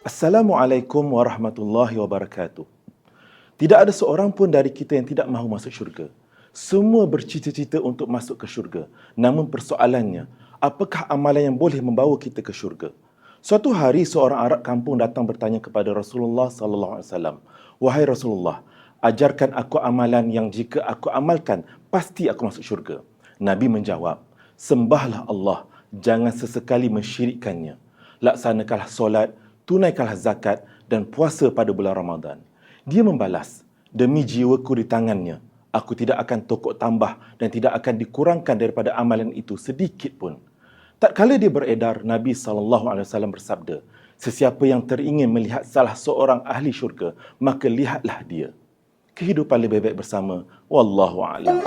Assalamualaikum warahmatullahi wabarakatuh. Tidak ada seorang pun dari kita yang tidak mahu masuk syurga. Semua bercita-cita untuk masuk ke syurga. Namun persoalannya, apakah amalan yang boleh membawa kita ke syurga? Suatu hari seorang Arab kampung datang bertanya kepada Rasulullah sallallahu alaihi wasallam, "Wahai Rasulullah, ajarkan aku amalan yang jika aku amalkan pasti aku masuk syurga." Nabi menjawab, "Sembahlah Allah, jangan sesekali mensyirikkannya. Laksanakanlah solat, tunaikanlah zakat dan puasa pada bulan Ramadan." Dia membalas, "Demi jiwaku di tangannya, aku tidak akan tokok tambah dan tidak akan dikurangkan daripada amalan itu sedikit pun." Tak kala dia beredar, Nabi SAW bersabda, Sesiapa yang teringin melihat salah seorang ahli syurga, maka lihatlah dia. Kehidupan lebih baik bersama. Wallahu a'lam.